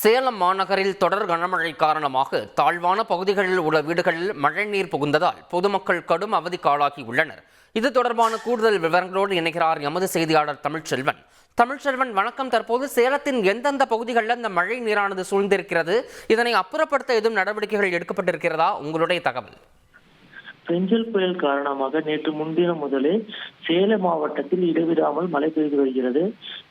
சேலம் மாநகரில் தொடர் கனமழை காரணமாக தாழ்வான பகுதிகளில் உள்ள வீடுகளில் மழைநீர் புகுந்ததால் பொதுமக்கள் கடும் அவதிக்காளாகி உள்ளனர் இது தொடர்பான கூடுதல் விவரங்களோடு இணைகிறார் எமது செய்தியாளர் தமிழ்ச்செல்வன். தமிழ்ச்செல்வன் வணக்கம். தற்போது சேலத்தின் எந்தெந்த பகுதிகளில் இந்த மழை நீரானது சூழ்ந்திருக்கிறது? இதனை அப்புறப்படுத்த எதுவும் நடவடிக்கைகள் எடுக்கப்பட்டிருக்கிறதா? உங்களுடைய தகவல். பெஞ்சல் புயல் காரணமாக நேற்று முன்தினம் முதலே சேலம் மாவட்டத்தில் இடைவிடாமல் மழை பெய்து வருகிறது.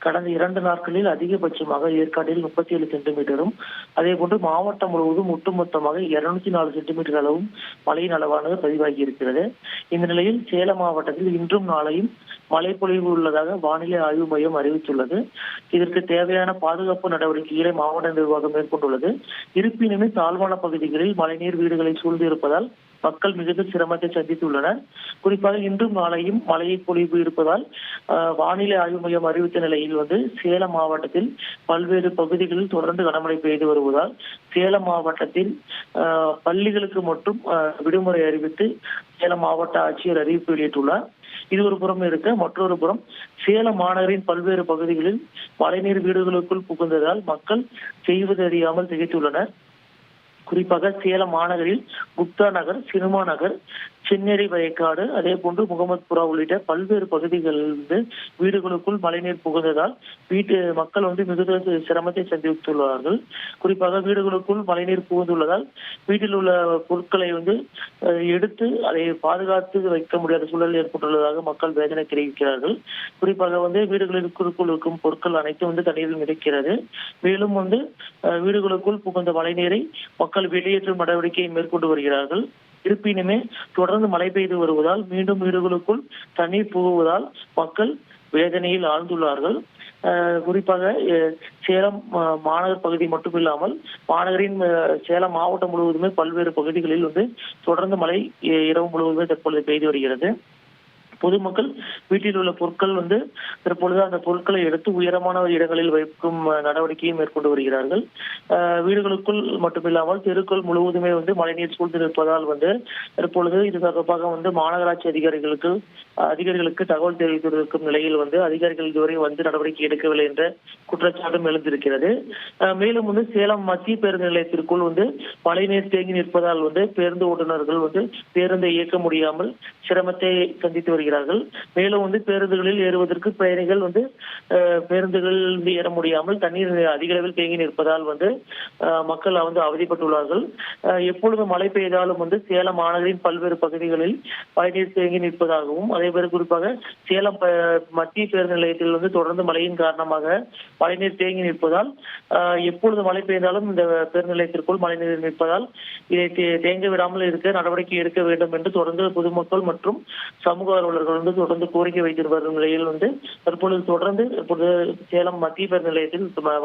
கடந்த இரண்டு நாட்களில் அதிகபட்சமாக ஏற்காட்டில் முப்பத்தி ஏழு சென்டிமீட்டரும் அதே போன்று மாவட்டம் முழுவதும் ஒட்டுமொத்தமாக இருநூத்தி நாலு சென்டிமீட்டர் அளவும் மழையின் அளவானது பதிவாகி இருக்கிறது இந்த நிலையில் சேலம் மாவட்டத்தில் இன்றும் நாளையும் மழை பொழிவு உள்ளதாக வானிலை ஆய்வு மையம் அறிவித்துள்ளது. இதற்கு தேவையான பாதுகாப்பு நடவடிக்கைகளை மாவட்ட நிர்வாகம் மேற்கொண்டுள்ளது. இருப்பினுமே தாழ்வான பகுதிகளில் மழைநீர் வீடுகளை சூழ்ந்து இருப்பதால் மக்கள் மிகுந்த சிரமத்தை சந்தித்துள்ளனர். குறிப்பாக இன்றும் நாளையும் மழையை பொழிவு இருப்பதால் வானிலை ஆய்வு மையம் அறிவித்த நிலையில் வந்து சேலம் மாவட்டத்தில் பல்வேறு பகுதிகளில் தொடர்ந்து கனமழை பெய்து வருவதால் சேலம் மாவட்டத்தில் பள்ளிகளுக்கு மட்டும் ஆஹ், விடுமுறை அறிவித்து சேலம் மாவட்ட ஆட்சியர் அறிவிப்பு வெளியிட்டுள்ளார். இது ஒரு புறம் இருக்க மற்றொரு புறம் சேலம் மாநகரின் பல்வேறு பகுதிகளில் மழைநீர் வீடுகளுக்குள் புகுந்ததால் மக்கள் செய்வது அறியாமல் திகைத்துள்ளனர். குறிப்பாக சேலம் மாநகரில் குப்தா நகர் சினிமா நகர் சென்னேரி வயக்காடு அதே போன்று முகமதுபுரா உள்ளிட்ட பல்வேறு பகுதிகளில் இருந்து வீடுகளுக்குள் மழைநீர் புகுந்ததால் வீட்டு மக்கள் வந்து மிகுந்த சிரமத்தை சந்தித்துள்ளார்கள். குறிப்பாக வீடுகளுக்குள் மழைநீர் புகுந்துள்ளதால் வீட்டில் உள்ள பொருட்களை வந்து எடுத்து அதை பாதுகாத்து வைக்க முடியாத சூழல் ஏற்பட்டுள்ளதாக மக்கள் வேதனை தெரிவிக்கிறார்கள். குறிப்பாக வந்து வீடுகளுக்குள் இருக்கும் பொருட்கள் அனைத்தும் வந்து தண்ணீரில் மிதக்கிறது. மேலும் வந்து வீடுகளுக்குள் புகுந்த மழைநீரை மக்கள் வெளியேற்றும் நடவடிக்கையை மேற்கொண்டு வருகிறார்கள். இருப்பினுமே தொடர்ந்து மழை பெய்து வருவதால் மீண்டும் வீடுகளுக்குள் தண்ணீர் புகுவதால் மக்கள் வேதனையில் ஆழ்ந்துள்ளார்கள். அஹ், குறிப்பாக அஹ், சேலம் மாநகர் பகுதி மட்டுமில்லாமல் மாநகரின் சேலம் மாவட்டம் முழுவதுமே பல்வேறு பகுதிகளில் வந்து தொடர்ந்து மழை இரவு முழுவதுமே தற்பொழுது பெய்து வருகிறது. பொதுமக்கள் வீட்டில் உள்ள பொருட்கள் வந்து தற்பொழுது அந்த பொருட்களை எடுத்து உயரமான இடங்களில் வைக்கும் நடவடிக்கையை மேற்கொண்டு வருகிறார்கள். வீடுகளுக்குள் மட்டுமில்லாமல் தெருக்கள் முழுவதுமே வந்து மழைநீர் சூழ்ந்து நிற்பதால் வந்து தற்பொழுது இது தொடர்பாக வந்து மாநகராட்சி அதிகாரிகளுக்கு அதிகாரிகளுக்கு தகவல் தெரிவித்திருக்கும் நிலையில் வந்து அதிகாரிகள் இதுவரை வந்து நடவடிக்கை எடுக்கவில்லை என்ற குற்றச்சாட்டும் எழுந்திருக்கிறது. மேலும் வந்து சேலம் மத்திய பேருந்து நிலையத்திற்குள் வந்து மழைநீர் தேங்கி நிற்பதால் வந்து பேருந்து ஓட்டுநர்கள் வந்து பேருந்தை இயக்க முடியாமல் சிரமத்தை சந்தித்து வருகிறார்கள் மேலும் வந்து பேருந்துகளில் ஏறுவதற்கு பயணிகள் வந்து பேருந்துகள் வந்து ஏற முடியாமல் தண்ணீர் அதிக அளவில் தேங்கி நிற்பதால் வந்து மக்கள் வந்து அவதிப்பட்டுள்ளார்கள். எப்பொழுது மழை பெய்தாலும் வந்து சேலம் மாநகரின் பல்வேறு பகுதிகளில் மழைநீர் தேங்கி நிற்பதாகவும் அதே போல குறிப்பாக சேலம் மத்திய பேருந்து நிலையத்தில் வந்து தொடர்ந்து மழையின் காரணமாக மழைநீர் தேங்கி நிற்பதால் எப்பொழுது மழை பெய்தாலும் இந்த பேருந்து நிலையத்திற்குள் மழைநீர் நிற்பதால் இதை தேங்க விடாமல் இருக்க நடவடிக்கை எடுக்க வேண்டும் என்று தொடர்ந்து பொதுமக்கள் மற்றும் சமூக ஆர்வலர்கள் வந்து தொடர்ந்து கோரிக்கை வைத்து நிலையில் வந்து தற்பொழுது தொடர்ந்து சேலம் மத்திய பேர் நிலையத்தில் ம-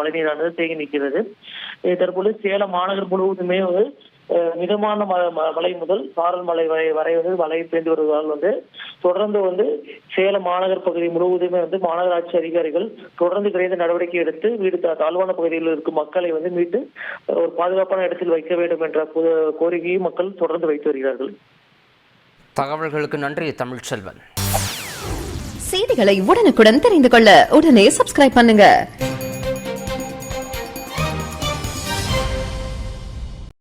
தேங்கி நிற்கிறது. தற்பொழுது சேலம் மாநகர் முழுவதுமே வந்து மிதமான ம- மழை முதல் சாரல் மழை வரை வரை வந்து மழை பெய்து வருவதால் வந்து தொடர்ந்து வந்து சேலம் மாநகர் பகுதி முழுவதுமே வந்து மாநகராட்சி அதிகாரிகள் தொடர்ந்து விரைந்து நடவடிக்கை எடுத்து வீடு தாழ்வான பகுதியில் இருக்கும் மக்களை வந்து மீட்டு ஒரு பாதுகாப்பான இடத்தில் வைக்க வேண்டும் என்ற கோரிக்கையை மக்கள் தொடர்ந்து வைத்து வருகிறார்கள். தகவல்களுக்கு நன்றி தமிழ்ச்செல்வன். செய்திகளை உடனுக்குடன் தெரிந்து கொள்ள உடனே சப்ஸ்கிரைப் பண்ணுங்க.